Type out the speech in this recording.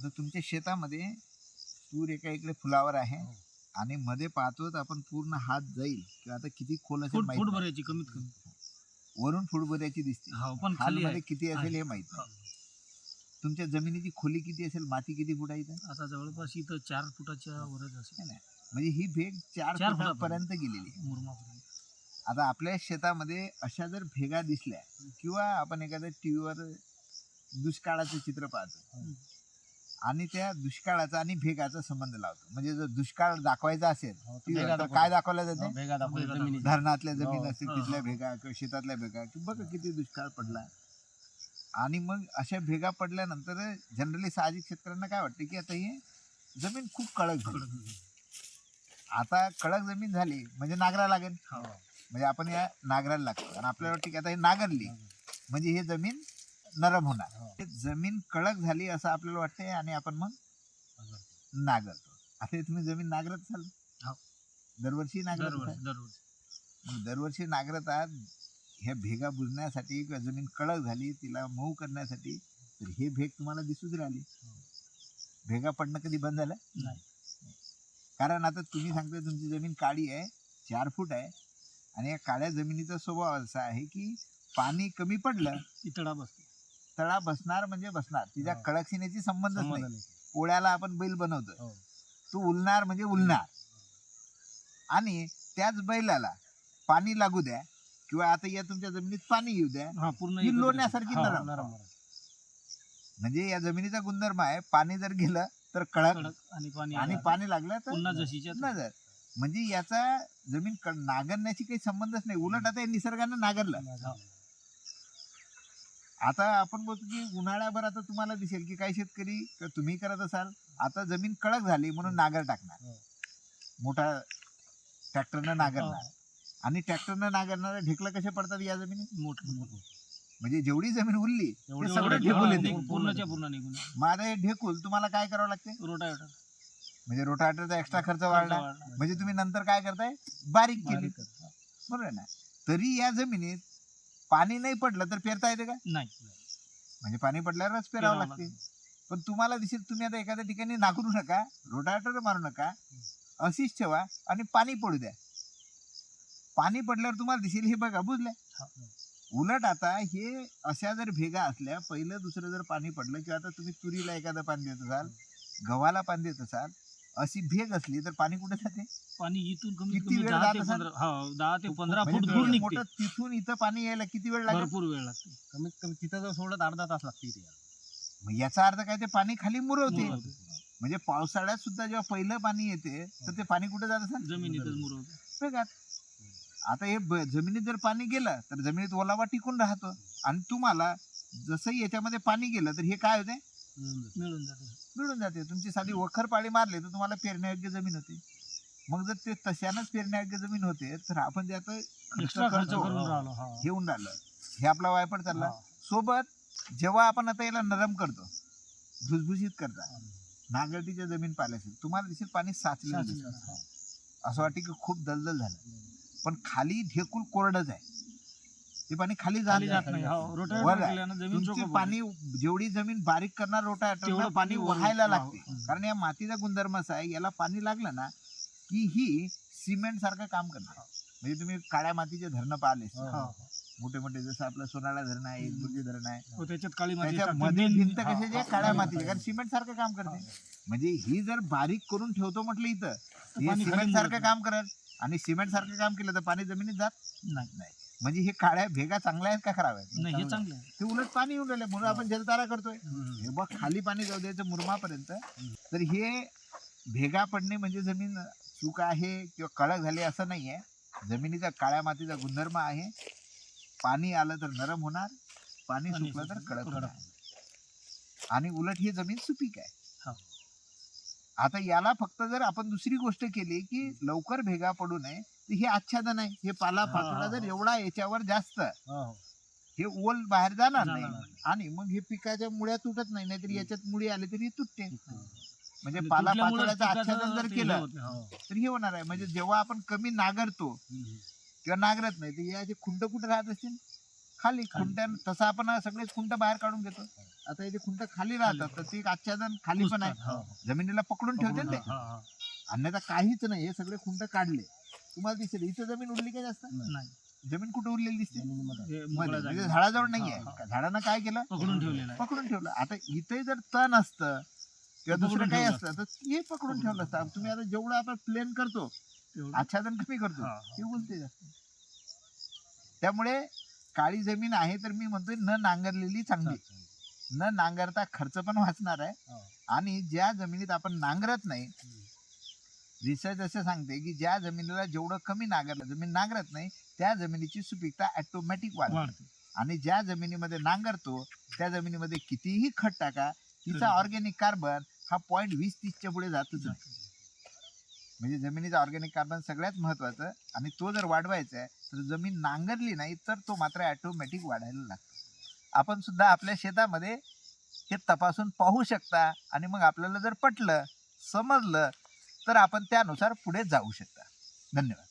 आता तुमच्या शेतामध्ये तूर एका इकडे फुलावर आहे हो. आणि मध्ये पाहतो तर आपण पूर्ण हात जाईल. किंवा आता किती खोल असेल फूट माहीत फूट नाही. भरायची कमीत कमी. वरून फुटभऱ्याची दिसते. हो पण खाली किती असेल हे माहीत नाही. तुमच्या जमिनीची खोली किती असेल माती किती फुट आहे इथं? आता जवळपास इथं चार फुटाच्या वरच असेल. म्हणजे ही भेग चार चार फुटापर्यंत. गेलेली आहे. मुरमापर्यंत. आता आपल्या शेतामध्ये अशा जर भेगा दिसल्या किंवा आपण एखाद्या टीव्हीवर दुष्काळाचं चित्र पाहतो हम्म. आणि त्या दुष्काळाचा आणि भेगाचा संबंध लावतो. म्हणजे जर दुष्काळ दाखवायचा असेल हो, तर काय दाखवलं जाते? भेगा दाखवल्या जमिनीत धरणातल्या जमीन हो, असतील हो, तिथल्या हो. भेगा किंवा शेतातल्या भेगा की बघा किती दुष्काळ पडला आणि मग अशा भेगा पडल्यानंतर जनरली साहजिक शेतकऱ्यांना काय वाटतं की आता हे जमीन खूप कडक झाली. आता कडक जमीन झाली म्हणजे नागरा लागेल. हो. म्हणजे आपण या नागराला लागतो. आणि आपल्याला वाटतं की आता हे नागरली. म्हणजे हे जमीन नरम होणार. हो. हे जमीन कडक झाली असं आपल्याला वाटतंय आणि आपण मग नागरतो आता हे तुम्ही जमीन नागरत असाल? हो. दरवर्षी नागरत मग दरवर्षी नागरत आहात ह्या भेगा बुजण्यासाठी किंवा जमीन कडक झाली तिला मऊ करण्यासाठी तर हे भेग तुम्हाला दिसूच राहिली. भेगा पडणं कधी बंद झालं? नाही. कारण आता तुम्ही सांगताय तुमची जमीन काळी आहे चार फूट आहे आणि या काळ्या जमिनीचा स्वभाव असा आहे की पाणी कमी पडलं ती तडा बसते. तळा बसणार म्हणजे बसणार तिच्या हो. कडकशिनेची संबंधच संबंध नाही नाही. पोळ्याला आपण बैल बनवतो हो. तो उलणार म्हणजे उलणार आणि त्याच बैलाला पाणी लागू द्या किंवा आता या तुमच्या जमिनीत पाणी येऊ द्या हा पूर्ण ही एकत्र- लोण्यासारखी हा, नरम. नरम. म्हणजे या जमिनीचा गुणधर्म आहे पाणी जर गेलं तर कडक कडक आणि पाणी आणि आलं. पाणी लागलं तर पुन्हा जशीच्या तशी. नजर म्हणजे याचा जमीन क- नांगरण्याची काही संबंधच नाही उलट आता हे निसर्गानं नांगरलं हा. आता आपण बोलतो की उन्हाळ्याभर आता तुम्हाला दिसेल की काही शेतकरी तुम्ही करत असाल आता जमीन कडक झाली म्हणून नांगर टाकणार. हो. मोठा ट्रॅक्टरनं नांगरणार. आणि ट्रॅक्टरनं नांगरणारे ढेकलं कसे पडतात या जमिनीत? मोठं मोठं. म्हणजे जेवढी जमीन उरली ते सगळं ढेकूल हा, येते. निघून- पूर्णच्या पूर्ण निघून मग आता हे ढेकूल तुम्हाला काय करावं लागते? रोटावेटर. म्हणजे रोटावेटरचा एक्स्ट्रा खर्च वाढला. वाढला. म्हणजे तुम्ही नंतर काय करताय? बारीक केली. बारीक करतो. बरोबर आहे ना? तरी या जमिनीत पाणी नाही पडलं तर पेरता येते का? नाही. म्हणजे पाणी पडल्यावरच पेरावं पेरावं लागते. पण तुम्हाला दिसेल तुम्ही आता एखाद्या ठिकाणी नांगरू नका रोटावेटर मारू नका अशीच ठेवा आणि पाणी पडू द्या. पाणी पडल्यावर तुम्हाला दिसेल हे बघा बुजलंय हा. उलट आता हे अशा जर भेगा असल्या पहिलं दुसरं जर पाणी पडलं किंवा आता तुम्ही तुरीला एखादं पाणी देत असाल गव्हाला पाणी देत असाल अशी भेग असली तर पाणी कुठे जाते? पाणी इथून कमीत किती कमी वेळ दहा जात ते असेल? पंधरा हा दहा ते पंधरा म्हणजे फूट दूर निघते. मोठं तिथून इथं पाणी यायला किती वेळ लागेल? भरपूर वेळ लागते. कमीत कमी तिथं जर सोडत अर्धा तास लागते इथे मग याचा अर्थ काय? ते पाणी खाली मुरवते. मुरवते. म्हणजे पावसाळ्यात सुद्धा जेव्हा पहिलं पाणी येते तर ते पाणी कुठे जात असेल? जमिनीतच मुरवते. वेगात. आता हे ब- जमिनीत जर पाणी गेलं तर जमिनीत ओलावा टिकून राहतो. आणि तुम्हाला जसं याच्यामध्ये पाणी गेलं तर हे काय होते? मिळून जाते. मिळून जाते. तुमची साधी वखर पाळी मारली तर तुम्हाला पेरण्यायोग्य जमीन होते. मग जर ते तशानच पेरण्यायोग्य जमीन होते तर आपण ते आता एक्स्ट्रा खर्च. करून राहिलो हा. घेऊन राहिलं. हे आपला वायपड चालला. हा. सोबत जेव्हा आपण आता याला नरम करतो भुसभुशीत करता नांगरटीच्या जमीन पाहिल्या असेल तुम्हाला दिसेल पाणी साचलेलं दिसेल साचलेलं, हा. असं वाटतं की खूप दलदल झालं. पण खाली ढेकूल कोरडच आहे. ते पाणी खाली जात खाली जात नाही हो, रोटावेटर वर आहे. केल्यानं जमीन तुमची पाणी जेवढी जमीन बारीक करणार रोटा तेवढं पाणी वाहायला वाह- लागते. कारण या मातीचा गुणधर्म असा आहे याला पाणी लागलं ना की ही सिमेंट सारखं काम करणार म्हणजे तुम्ही काळ्या मातीचे धरणं पाहिले. हा, हा. मोठे मोठे जसं आपलं सोनाळा धरण आहे. एकबुर्गी धरण आहे हो, त्याच्यात काळी माती त्याच्या टाकते. मध्ये भिंत हा, कशाची आहे? हा, काळ्या हा, मातीची कारण सिमेंट सारखं काम करते म्हणजे ही जर बारीक करून ठेवतो म्हटलं इथं हे पाणी खाली सिमेंट सारखं काम करेल आणि सिमेंट सारखं काम केलं तर पाणी जमिनीत जात नाही नाही म्हणजे हे काळ्या भेगा चांगल्या आहेत का खराब आहेत? नाही हे चांगलं आहे. ते उलट पाणी येऊन राहिले म्हणून आपण जलतारा करतोय. हे बघ खाली पाणी जाऊ द्यायचं मुरमापर्यंत. तर हे भेगा पडणे म्हणजे जमीन चूक आहे किंवा कडक झाली असं नाहीये. जमिनीचा काळ्या मातीचा गुणधर्म आहे. पाणी आलं तर नरम होणार. पाणी सुकलं तर कडक कडक होणार. आणि उलट ही जमीन सुपीक आहे. हा. आता याला फक्त जर आपण दुसरी गोष्ट केली की लवकर भेगा पडू नये तर हे आच्छादन आहे. हे पाला पाचोळा जर. एवढा याच्यावर जास्त हो, ओल बाहेर जाणार नाही. आणि मग हे पिकाच्या मुळ्या तुटत नाही नाहीतर याच्यात मुळी आली तरी तुटते. म्हणजे आणि पाला पाचोळ्याचं आच्छादन जर केलं. हो. तर हे होणार आहे. म्हणजे जेव्हा आपण कमी नागरतो किंवा नागरत नाही. तर याचे खुंट कुठे राहत असतील? खाली. खुंट्या तसं आपण सगळेच खुंट बाहेर काढून घेतो. आता इथे खुंट खाली राहतात तर ते आच्छादन खाली पण आहे. हो. जमिनीला पकडून ठेवते ते. अन्यथा काहीच नाही. हे सगळे खुंट काढले. तुम्हाला दिसेल. इथं जमीन उरली का जास्त? नाही. जमीन कुठे उरलेली दिसते. हे मध्ये. म्हणजे. झाडाजवळ नाहीये. हा, हा. झाडानं काय केलं? पकडून ठेवलेलं आहे. पकडून ठेवलं. आता इथे जर तण असतं किंवा पकडून दुसरं काही ठेवलं असतं तर हे पकडून ठेवलं असतं. तुम्ही आता जेवढं आपण प्लेन करतो तेवढं. आच्छादन कमी करतो हा, ते बोलते जास्त त्यामुळे काळी जमीन आहे तर मी म्हणतोय न नांगरलेली चांगली. न नांगरता खर्च पण वाचणार आहे. आणि ज्या जमिनीत आपण नांगरत नाही हम्म. रिसर्च असे सांगते की ज्या जमिनीला जेवढं कमी नांगरलं जमीन नांगरत नाही त्या जमिनीची सुपीकता ऑटोमॅटिक वाढते. आणि ज्या जमिनीमध्ये नांगरतो त्या जमिनीमध्ये कितीही खत टाका तिचा. ऑर्गॅनिक कार्बन हा पॉईंट वीस तीसच्या पुढे जातच नाही. म्हणजे जमिनीचा ऑर्गॅनिक कार्बन सगळ्यात महत्वाचं आणि तो जर वाढवायचा आहे तर जमीन नांगरली नाही तर तो मात्र ऑटोमॅटिक वाढायला लागतो. आपण सुद्धा आपल्या शेतामध्ये हे तपासून पाहू शकता आणि मग आपल्याला जर पटलं समजलं तर आपण त्यानुसार पुढे जाऊ शकता. धन्यवाद.